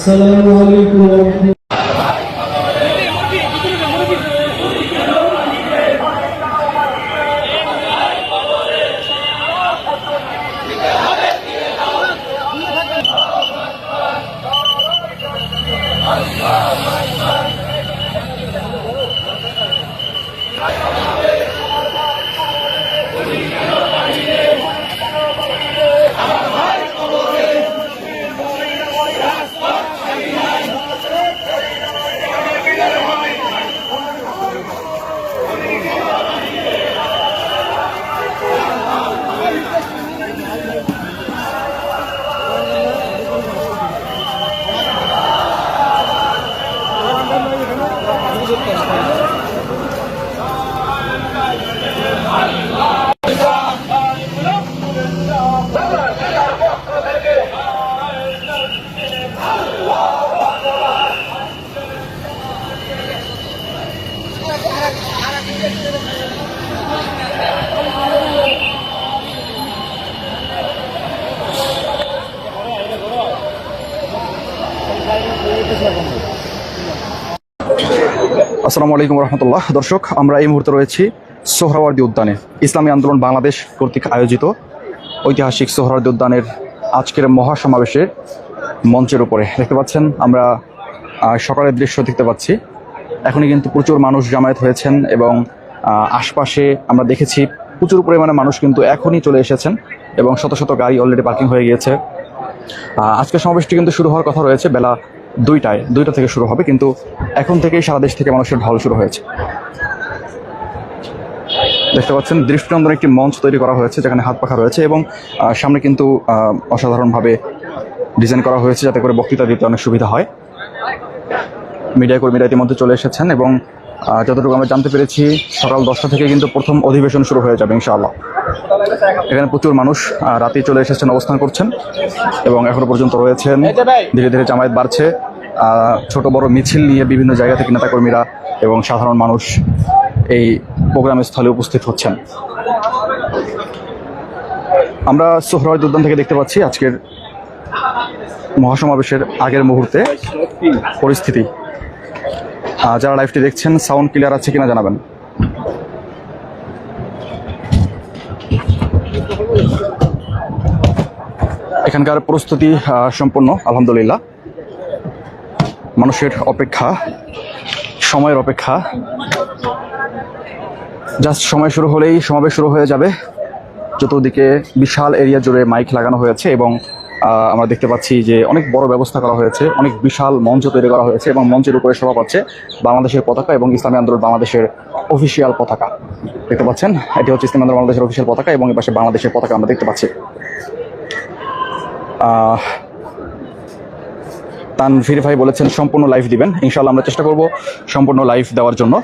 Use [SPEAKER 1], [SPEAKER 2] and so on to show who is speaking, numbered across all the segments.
[SPEAKER 1] আসসালামু আলাইকুম Allah.
[SPEAKER 2] আসসালামু আলাইকুম রহমতুল্লাহ। দর্শক, আমরা এই মুহূর্তে রয়েছি সোহরাওয়ার্দী উদ্যানে। ইসলামী আন্দোলন বাংলাদেশ কর্তৃক আয়োজিত ঐতিহাসিক সোহরাওয়ার্দী উদ্যানের আজকের মহাসমাবেশের মঞ্চের উপরে। দেখতে পাচ্ছেন, আমরা সকালের দৃশ্য দেখতে পাচ্ছি। এখনই কিন্তু প্রচুর মানুষ জামায়াত হয়েছেন এবং আশপাশে আমরা দেখেছি প্রচুর পরিমাণে মানুষ কিন্তু এখনই চলে এসেছেন এবং শত শত গাড়ি অলরেডি পার্কিং হয়ে গিয়েছে। আজকের সমাবেশটি কিন্তু শুরু হওয়ার কথা রয়েছে। বেলা দুইটায়, দুইটা থেকে শুরু হবে, কিন্তু এখন থেকেই সারা দেশ থেকে মানুষের ঢল শুরু হয়েছে। দেখতে পাচ্ছেন দৃষ্টিনন্দন একটি মঞ্চ তৈরি করা হয়েছে, যেখানে হাত পাখা রয়েছে এবং সামনে কিন্তু অসাধারণভাবে ডিজাইন করা হয়েছে যাতে করে বক্তৃতা দিতে অনেক সুবিধা হয়। মিডিয়া কর্মীরা ইতিমধ্যে চলে এসেছেন এবং যতটুকু আমরা জানতে পেরেছি, সকাল দশটা থেকে কিন্তু প্রথম অধিবেশন শুরু হয়ে যাবে, ইনশাআল্লাহ। এখানে প্রচুর মানুষ রাতে চলে এসেছেন অবস্থান করছেন এবং এখনও পর্যন্ত রয়েছেন। ধীরে ধীরে জামায়াত বাড়ছে। ছোট বড় মিছিল নিয়ে বিভিন্ন জায়গা থেকে নেতাকর্মীরা এবং সাধারণ মানুষ এই প্রোগ্রামের স্থলে উপস্থিত হচ্ছেন। আমরা সোহরাওয়ার্দী উদ্যান থেকে দেখতে পাচ্ছি আজকের মহাসমাবেশের আগের মুহূর্তে পরিস্থিতি। যারা লাইভটি দেখছেন সাউন্ড ক্লিয়ার আছে কিনা জানাবেন। এখানকার প্রস্তুতি সম্পূর্ণ আলহামদুলিল্লাহ। মানুষের অপেক্ষা, সময়ের অপেক্ষা। জাস্ট সময় শুরু হলেই সমাবেশ শুরু হয়ে যাবে। চতুর্দিকে বিশাল এরিয়া জুড়ে মাইক লাগানো হয়েছে এবং আমরা দেখতে পাচ্ছি যে অনেক বড় ব্যবস্থা করা হয়েছে অনেক বিশাল মঞ্চ তৈরি করা হয়েছে এবং মঞ্চের উপরে শোভা পাচ্ছে বাংলাদেশের পতাকা এবং ইসলামী আন্দোলন বাংলাদেশের অফিসিয়াল পতাকা। দেখতে পাচ্ছেন? এটি হচ্ছে ইসলামী আন্দোলন বাংলাদেশের অফিসিয়াল পতাকা এবং এর পাশে বাংলাদেশের পতাকা আমরা দেখতে পাচ্ছি। আহ, তানভীর ভাই বলেছেন সম্পূর্ণ লাইভ দিবেন। ইনশাল্লাহ আমরা চেষ্টা করব সম্পূর্ণ লাইভ দেওয়ার জন্য।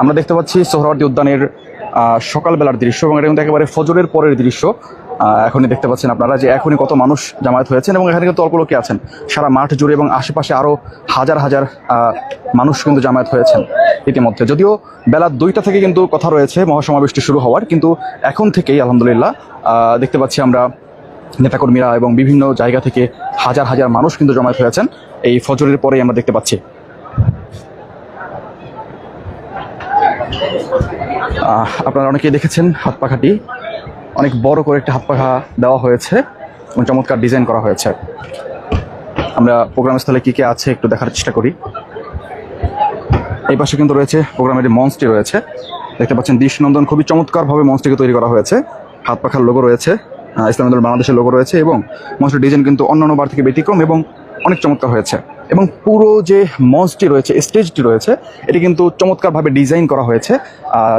[SPEAKER 2] আমরা দেখতে পাচ্ছি সোহরাওয়ার্দী উদ্যানের সকালবেলার দৃশ্য এবং এটা কিন্তু একেবারে ফজরের পরের দৃশ্য। এখনই দেখতে পাচ্ছেন আপনারা যে এখনই কত মানুষ জামায়াত হয়েছেন এবং এখানে কিন্তু অল্প লোকে আছেন। সারা মাঠ জুড়ে এবং আশেপাশে আরও হাজার হাজার মানুষ কিন্তু জামায়াত হয়েছেন ইতিমধ্যে। যদিও বেলা দুইটা থেকে কিন্তু কথা রয়েছে, মহাসমাবেশটি শুরু হওয়ার, কিন্তু এখন থেকেই আলহামদুলিল্লাহ দেখতে পাচ্ছি আমরা নেতাকর্মীরা এবং বিভিন্ন জায়গা থেকে হাজার হাজার মানুষ কিন্তু জমায়েত হয়েছেন। এই ফজরের পরেই আমরা দেখতে পাচ্ছি। আপনারা অনেকেই দেখেছেন হাত পাখাটি অনেক বড় করে একটা হাত পাখা দেওয়া হয়েছে এবং চমৎকার ডিজাইন করা হয়েছে। আমরা প্রোগ্রাম স্থলে কী কী আছে একটু দেখার চেষ্টা করি। এই পাশে কিন্তু রয়েছে প্রোগ্রামের মঞ্চটি রয়েছে, দেখতে পাচ্ছেন দৃষ্টিনন্দন খুবই চমৎকারভাবে মঞ্চটিকে তৈরি করা হয়েছে। হাত পাখার লোগো রয়েছে ইসলামী বাংলাদেশের লোগো রয়েছে এবং মঞ্চের ডিজাইন কিন্তু অন্যান্য বার থেকে ব্যতিক্রম এবং অনেক চমৎকার হয়েছে। এবং পুরো যে মঞ্চটি রয়েছে স্টেজটি রয়েছে, এটি কিন্তু চমৎকারভাবে ডিজাইন করা হয়েছে।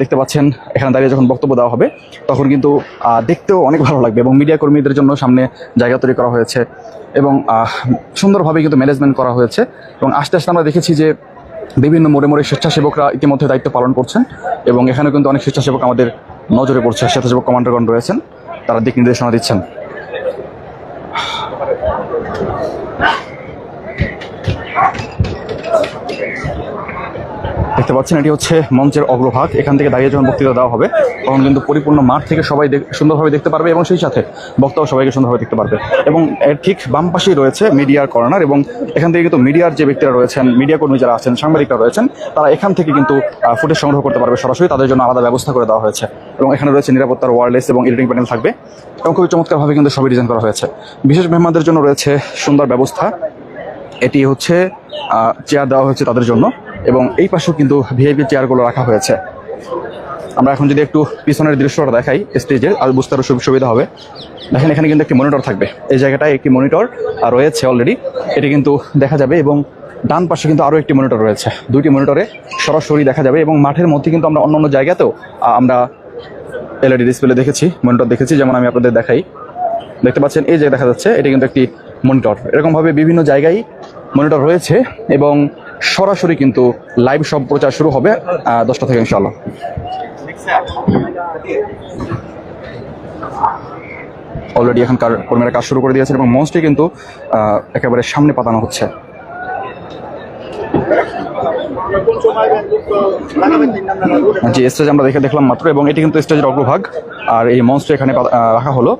[SPEAKER 2] দেখতে পাচ্ছেন, এখানে দাঁড়িয়ে যখন বক্তব্য দেওয়া হবে, তখন কিন্তু দেখতেও অনেক ভালো লাগবে এবং মিডিয়া কর্মীদের জন্য সামনে জায়গা তৈরি করা হয়েছে এবং সুন্দরভাবে কিন্তু ম্যানেজমেন্ট করা হয়েছে এবং আস্তে আস্তে আমরা দেখেছি যে বিভিন্ন মোড়ে মোড়ে স্বেচ্ছাসেবকরা ইতিমধ্যে দায়িত্ব পালন করছেন এবং এখানে কিন্তু অনেক স্বেচ্ছাসেবক আমাদের নজরে পড়ছে, স্বেচ্ছাসেবক কমান্ডারগণ রয়েছেন, তারা দিক নির্দেশনা দিচ্ছেন। দেখতে পাচ্ছেন, এটি হচ্ছে মঞ্চের অগ্রভাগ। এখান থেকে দাঁড়িয়ে যখন বক্তৃতা দেওয়া হবে, তখন কিন্তু পরিপূর্ণ মাঠ থেকে সবাই সুন্দরভাবে দেখতে পারবে এবং সেই সাথে বক্তাও সবাইকে সুন্দরভাবে দেখতে পারবে। এবং এর ঠিক বাম পাশেই রয়েছে মিডিয়ার কর্নার এবং এখান থেকে কিন্তু মিডিয়ার যে ব্যক্তিরা রয়েছেন, মিডিয়া কর্মী যারা আছেন, সাংবাদিকরা রয়েছেন, তারা এখান থেকে কিন্তু ফুটেজ সংগ্রহ করতে পারবে সরাসরি। তাদের জন্য আলাদা ব্যবস্থা করে দেওয়া হয়েছে। এবং এখানে রয়েছে নিরাপত্তার ওয়ারলেস এবং এডিটিং প্যানেল থাকবে। এবং খুবই চমৎকারভাবে কিন্তু সবই ডিজাইন করা হয়েছে। বিশেষ মেহমানদের জন্য রয়েছে সুন্দর ব্যবস্থা। এটি হচ্ছে চেয়ার দেওয়া হয়েছে তাদের জন্য। এবং এই পাশেও কিন্তু ভিআইপি চেয়ারগুলো রাখা হয়েছে। আমরা এখন যদি একটু পিছনের দৃশ্যটা দেখাই স্টেজের আর বুঝতে আরও সুবি- সুবিধা হবে। দেখেন এখানে কিন্তু একটি মনিটর থাকবে। এই জায়গাটায় একটি মনিটর রয়েছে অলরেডি এটি কিন্তু দেখা যাবে এবং ডান পাশে কিন্তু আরও একটি মনিটর রয়েছে। দুইটি মনিটরে সরাসরি দেখা যাবে এবং মাঠের মধ্যে কিন্তু আমরা অন্যান্য জায়গাতেও আহ, আমরা এলইডি ডিসপ্লে দেখেছি মনিটর দেখেছি যেমন আমি আপনাদের দেখাই। দেখতে পাচ্ছেন এই যে দেখা যাচ্ছে এটি কিন্তু একটি মনিটর। এরকমভাবে বিভিন্ন জায়গায় মনিটর রয়েছে এবং সরাসরি কিন্তু লাইভ সম্প্রচার শুরু হবে দশটা থেকে ইনশাল্লাহ অলরেডি এখানকার কর্মীরা কাজ শুরু করে দিয়েছে এবং মঞ্চটি কিন্তু একেবারে সামনে পাতানো হচ্ছে। জি স্টেজ আমরা দেখে দেখলাম মাত্র এবং এটি কিন্তু স্টেজের অগ্রভাগ। আর এই মঞ্চটি এখানে রাখা হলো।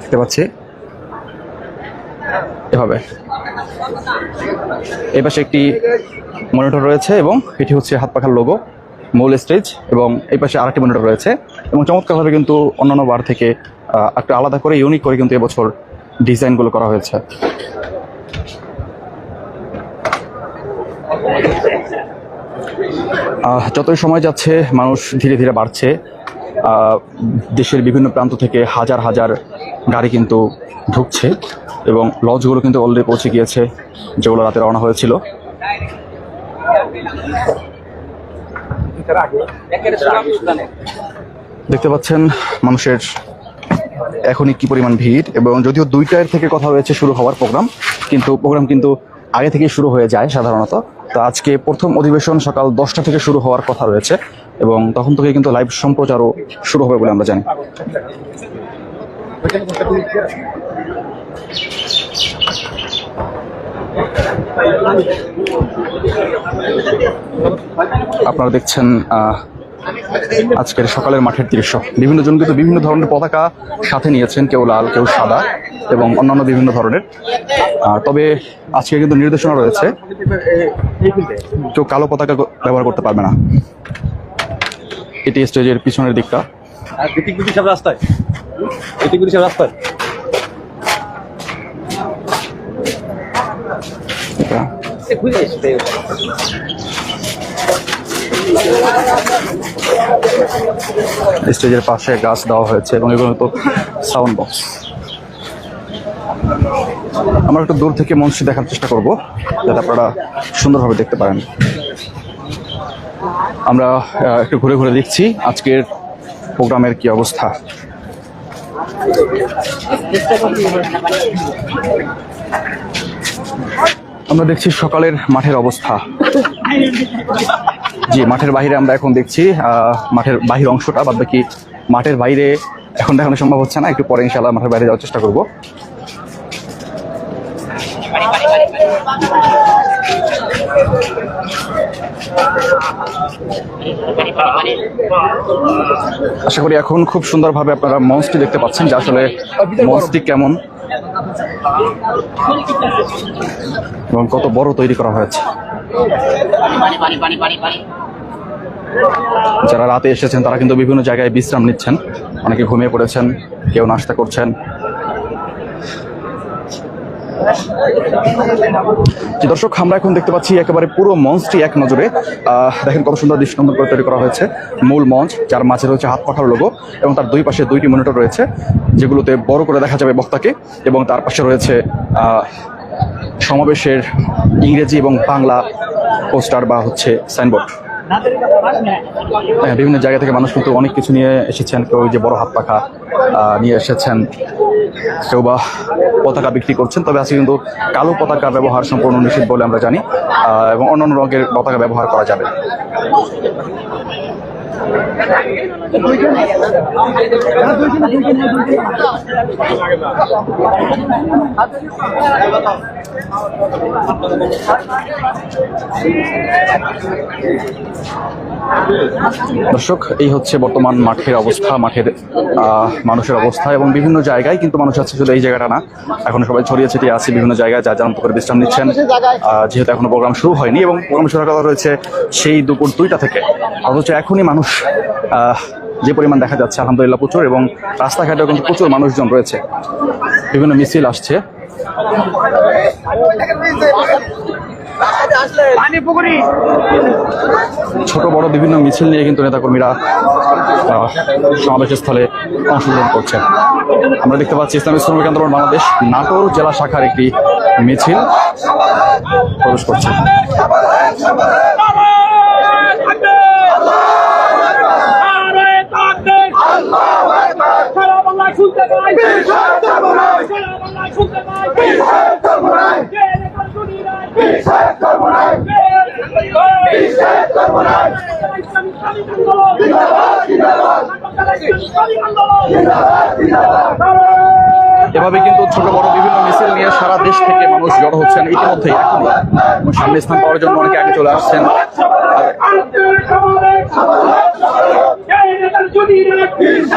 [SPEAKER 2] দেখতে পাচ্ছি। এভাবে। এই পাশে একটি মনিটর রয়েছে এবং এটি হচ্ছে হাত পাখার লোগো মূল স্টেজ এবং এই পাশে আরেকটি মনিটর রয়েছে এবং চমৎকারভাবে কিন্তু অন্যান্য বার থেকে একটা আলাদা করে ইউনিক করে কিন্তু এবছর ডিজাইনগুলো করা হয়েছে। যতই সময় যাচ্ছে, মানুষ ধীরে ধীরে বাড়ছে। দেশের বিভিন্ন প্রান্ত থেকে হাজার হাজার গাড়ি কিন্তু ঢুকছে এবং লঞ্চগুলো কিন্তু অলরেডি পৌঁছে গিয়েছে যেগুলো রাতে রওনা হয়েছিল। দেখতে পাচ্ছেন মানুষের এখনই কি পরিমাণ ভিড় এবং যদিও দুইটার থেকে কথা হয়েছে শুরু হওয়ার প্রোগ্রাম, কিন্তু প্রোগ্রাম কিন্তু আগে থেকে শুরু হয়ে যায় সাধারণত। তো আজকে প্রথম অধিবেশন সকাল দশটা থেকে শুরু হওয়ার কথা রয়েছে। এবং তখন থেকে কিন্তু লাইভ সম্প্রচারও শুরু হবে বলে আমরা জানি। আপনারা দেখছেন আজকের সকালের মাঠের দৃশ্য। বিভিন্ন জন কিন্তু বিভিন্ন ধরনের পতাকা সাথে নিয়েছেন, কেউ লাল, কেউ সাদা এবং অন্যান্য বিভিন্ন ধরনের। তবে আজকে কিন্তু নির্দেশনা রয়েছে, কেউ কালো পতাকা ব্যবহার করতে পারবে না। এটি স্টেজের পিছনের দিকটা।
[SPEAKER 3] আর বিটিকবিটি সব রাস্তায়। বিটিকবিটি সব রাস্তায়।
[SPEAKER 2] স্টেজের পাশে গাছ দেওয়া হয়েছে এবং এগুলো তো সাউন্ড বক্স আমরা একটু দূর থেকে মঞ্চটি দেখার চেষ্টা করব যাতে আপনারা সুন্দরভাবে দেখতে পারেন। আমরা একটু ঘুরে ঘুরে দেখছি আজকের প্রোগ্রামের কি অবস্থা। আমরা দেখছি সকালের মাঠের অবস্থা। জি, মাঠের বাইরে আমরা এখন দেখছি মাঠের বাহির অংশটা, বাদ বাকি মাঠের বাইরে এখন দেখানো সম্ভব হচ্ছে না, একটু পরে ইনশাল্লাহ মাঠের বাইরে যাওয়ার চেষ্টা করব। আশা করি এখন খুব সুন্দরভাবে আপনারা মঞ্চটি দেখতে পাচ্ছেন যে আসলে মঞ্চটি কেমন এবং কত বড় তৈরি করা হয়েছে। যারা রাতে এসেছেন তারা কিন্তু বিভিন্ন জায়গায় বিশ্রাম নিচ্ছেন। অনেকে ঘুমিয়ে পড়েছেন, কেউ নাস্তা করছেন। দর্শক, আমরা এখন দেখতে পাচ্ছি একেবারে পুরো মঞ্চটি এক নজরে। দেখেন কত সুন্দর দৃষ্টান্ত করে তৈরি করা হয়েছে মূল মঞ্চ, যার মাঝে রয়েছে হাত পাখার লোগো এবং তার দুই পাশে দুইটি মনিটর রয়েছে, যেগুলোতে বড় করে দেখা যাবে বক্তাকে এবং তার পাশে রয়েছে সমাবেশের ইংরেজি এবং বাংলা পোস্টার বা হচ্ছে সাইনবোর্ড হ্যাঁ, বিভিন্ন জায়গা থেকে মানুষ কিন্তু অনেক কিছু নিয়ে এসেছেন। কেউ যে বড় হাত পাখা নিয়ে এসেছেন কেউ বা পতাকা বিক্রি করছেন। তবে আজকে কিন্তু কালো পতাকা ব্যবহার সম্পূর্ণ নিষিদ্ধ বলে আমরা জানি এবং অন্যান্য রঙের পতাকা ব্যবহার করা যাবে। দর্শক, এই হচ্ছে বর্তমান মাঠের অবস্থা, মাঠের মানুষের অবস্থা এবং বিভিন্ন জায়গায় কিন্তু মানুষ আছে, শুধু এই জায়গাটা না। এখন সবাই ছড়িয়ে ছিটিয়ে আছে বিভিন্ন জায়গায়, যা যার মতো করে বিশ্রাম নিচ্ছেন। যেহেতু এখনও প্রোগ্রাম শুরু হয়নি এবং প্রোগ্রাম শুরু কথা রয়েছে সেই দুপুর দুইটা থেকে। অথচ এখনই মানুষ আহ, যে পরিমাণ দেখা যাচ্ছে আলহামদুলিল্লাহ প্রচুর এবং রাস্তাঘাটেও কিন্তু প্রচুর মানুষজন রয়েছে। বিভিন্ন মিছিল আসছে। ছোট বড় বিভিন্ন মিছিল নিয়ে কিন্তু নেতাকর্মীরা আহ, সমাবেশের স্থলে অংশগ্রহণ করছেন। আমরা দেখতে পাচ্ছি ইসলামী শ্রমিক আন্দোলন বাংলাদেশ নাটোর জেলা শাখার একটি মিছিল প্রবেশ করছে। এভাবে কিন্তু ছোট বড় বিভিন্ন মিছিল নিয়ে সারা দেশ থেকে মানুষ জড়ো হচ্ছেন। ইতিমধ্যেই এখন এবং সামনে স্থান পাওয়ার জন্য অনেকে আগে চলে আসছেন।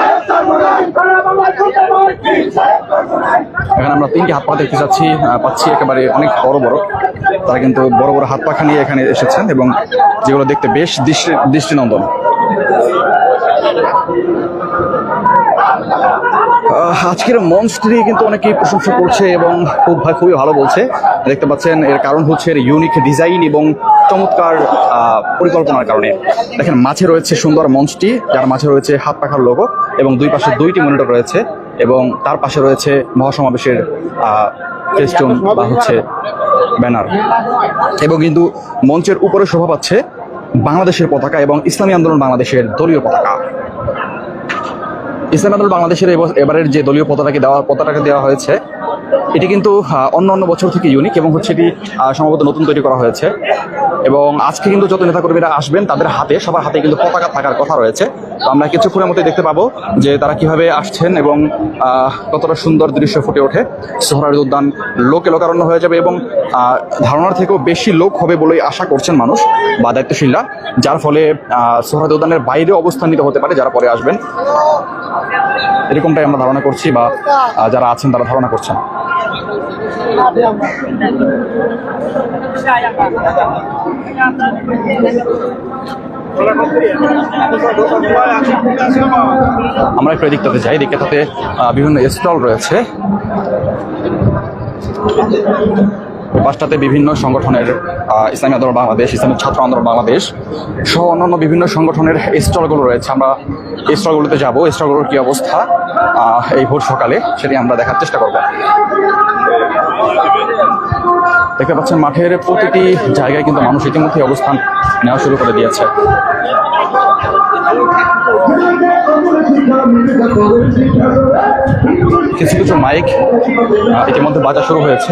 [SPEAKER 2] আর এখানে আমরা তিনটি হাত পা দেখতে চাচ্ছি পাচ্ছি একেবারে অনেক বড় বড়। তারা কিন্তু বড় বড় হাত পাখা নিয়ে এখানে এসেছেন এবং যেগুলো দেখতে বেশ দৃষ্টি দৃষ্টিনন্দন। আজকের মঞ্চটি কিন্তু অনেকেই প্রশংসা করছে এবং খুব খুবই ভালো বলছে। দেখতে পাচ্ছেন, এর কারণ হচ্ছে এর ইউনিক ডিজাইন এবং চমৎকার পরিকল্পনার কারণে। দেখেন, মাঝে রয়েছে সুন্দর মঞ্চটি, যার মাঝে রয়েছে হাত পাখার লোগো এবং দুই পাশে দুইটি মনিটর রয়েছে। এবং তার পাশে রয়েছে মহাসমাবেশের ফেস্টুন বা হচ্ছে ব্যানার। এবং কিন্তু মঞ্চের উপরে শোভা পাচ্ছে বাংলাদেশের পতাকা এবং ইসলামী আন্দোলন বাংলাদেশের দলীয় পতাকা। ইসলামী আন্দোলন বাংলাদেশের এব- এবারের যে দলীয় পতাকাকে দেওয়া পতাকাকে দেওয়া হয়েছে এটি কিন্তু অন্য অন্য বছর থেকে ইউনিক এবং হচ্ছে এটি সম্ভবত নতুন তৈরি করা হয়েছে। এবং আজকে কিন্তু যত নেতাকর্মীরা আসবেন, তাদের হাতে, সবার হাতে কিন্তু পতাকা থাকার কথা রয়েছে। তো আমরা কিছুক্ষণের মধ্যে দেখতে পাবো যে তারা কীভাবে আসছেন এবং কতটা সুন্দর দৃশ্য ফুটে ওঠে। সোহরার উদ্যান লোকে লোকারণ্য হয়ে যাবে এবং ধারণার থেকেও বেশি লোক হবে বলেই আশা করছেন মানুষ বা দায়িত্বশীলরা, যার ফলে সোহরাদ উদ্যানের বাইরে অবস্থান নিতে হতে পারে যারা পরে আসবেন। এরকমটাই আমরা ধারণা করছি বা যারা আছেন তারা ধারণা করছেন। আমরা একটু এদিকটাতে যাই, এদিকটাতে বিভিন্ন স্টল রয়েছে। ওই পাশটাতে বিভিন্ন সংগঠনের ইসলামী আন্দোলন বাংলাদেশ, ইসলামী ছাত্র আন্দোলন বাংলাদেশ সহ অন্যান্য বিভিন্ন সংগঠনের স্টলগুলো রয়েছে। আমরা স্টলগুলোতে যাব। স্টলগুলোর কি অবস্থা? এই ভোর সকালে সেটি আমরা দেখার চেষ্টা করব। দেখতে পাচ্ছেন, মাঠের প্রতিটি জায়গায় কিন্তু মানুষ ইতিমধ্যে অবস্থান নেওয়া শুরু করে দিয়েছে। কিছু কিছু মাইক ইতিমধ্যে বাজা শুরু হয়েছে।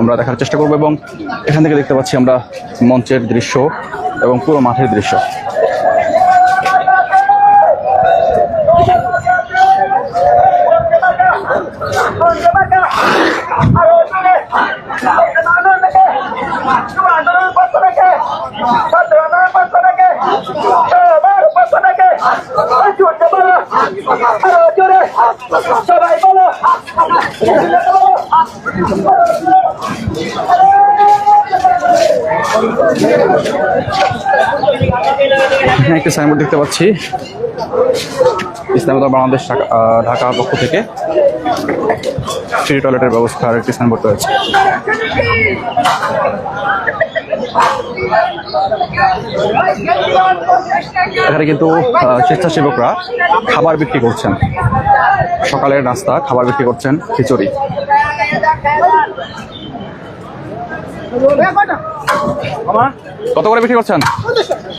[SPEAKER 2] আমরা দেখার চেষ্টা করব এবং এখান থেকে দেখতে পাচ্ছি আমরা মঞ্চের দৃশ্য এবং পুরো মাঠের দৃশ্য।
[SPEAKER 4] সবাই বলো।
[SPEAKER 2] এখানে একটি সাইনবোর্ড দেখতে পাচ্ছি। ইসলামাবাদ বাংলাদেশ ঢাকা পক্ষ থেকে ফ্রি টয়লেটের ব্যবস্থার একটি সাইনবোর্ড রয়েছে। এখানে কিন্তু স্বেচ্ছাসেবকরা খাবার বিক্রি করছেন। সকালের নাস্তা, খাবার বিক্রি করছেন, খিচুড়ি। কত করে বিক্রি করছেন?